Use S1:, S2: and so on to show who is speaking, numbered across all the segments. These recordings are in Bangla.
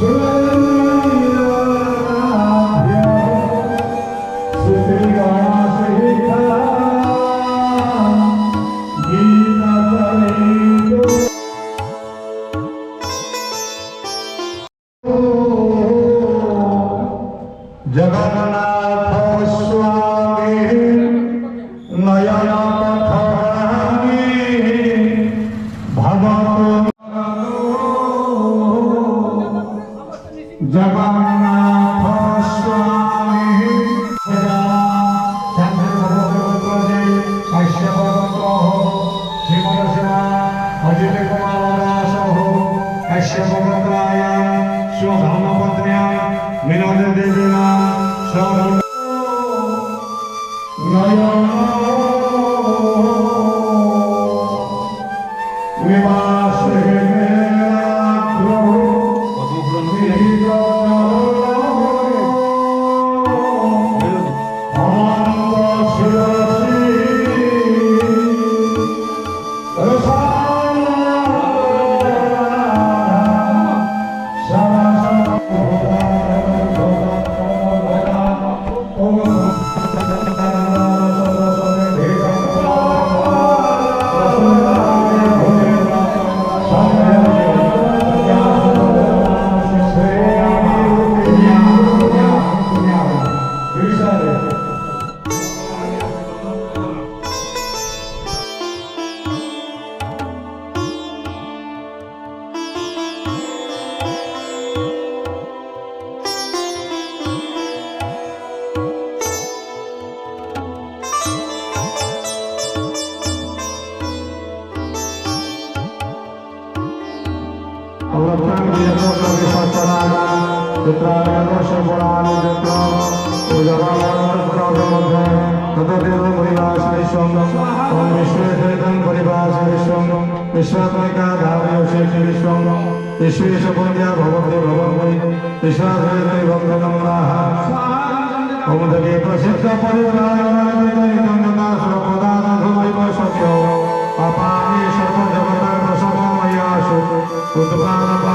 S1: Hooray! Oh. विश्वेशपुण्या भवति भवन्ति विश्वासवेदै भक्तनं नाः ॐ देवे प्रसिद्ध परिवरायणासुपदानधुमैव सत्यो अपानि सर्वजगतः प्रसमो मयासु उत्पादपा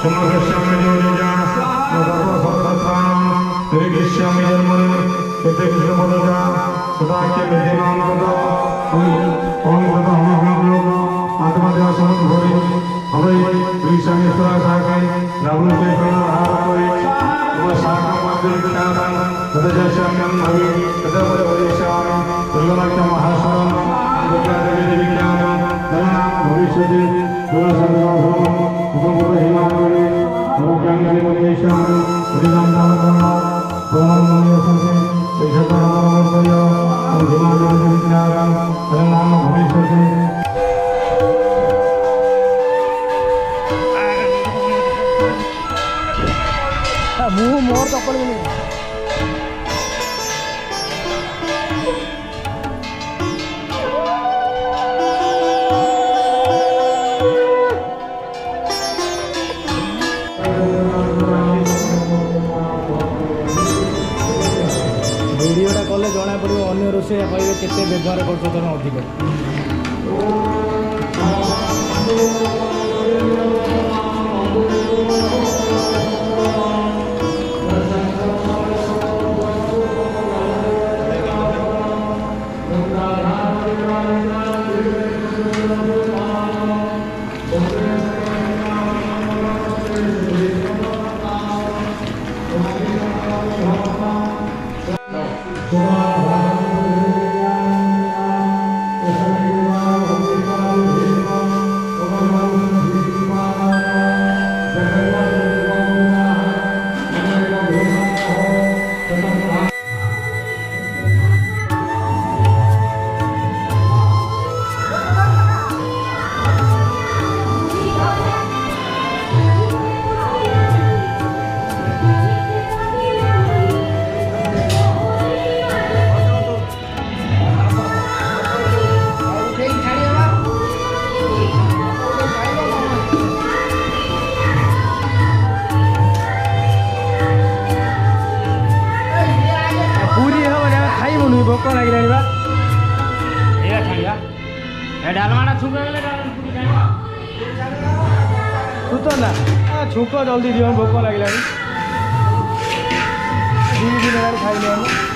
S1: সমগ্রস্বামী যোজা সর্বসর্বথাম নিরীক্ষিষ্যামি জন্মনি এতে কৃষ্ণপদজা সদাকে মেদিনানন্দ অনুগত অনুগ্রহ আত্মদেহ সমুদ্র ভরি হরে দুই স্বামী সুরা সাকে রাহুলকে প্রণাম করে तदजशम्यं भवे तदवरवरेशामि दुर्गमक्षमः शरणं दुर्गादेवी विज्ञानं धनां भविष्यति दुर्सर्व
S2: ରୋଷେଇଆ କଲେ ଜଣାପଡ଼ିବ ଅନ୍ୟ ରୋଷେଇଆ କହିବେ କେତେ ବ୍ୟବହାର କରୁଛ ତୁମେ ଅଧିକ
S1: 哦。
S2: સૂતો ના આ છોકરો જલ્દી જીવન ભૂકો લાગી લાગી ધીરે ખાઈ લેવાનું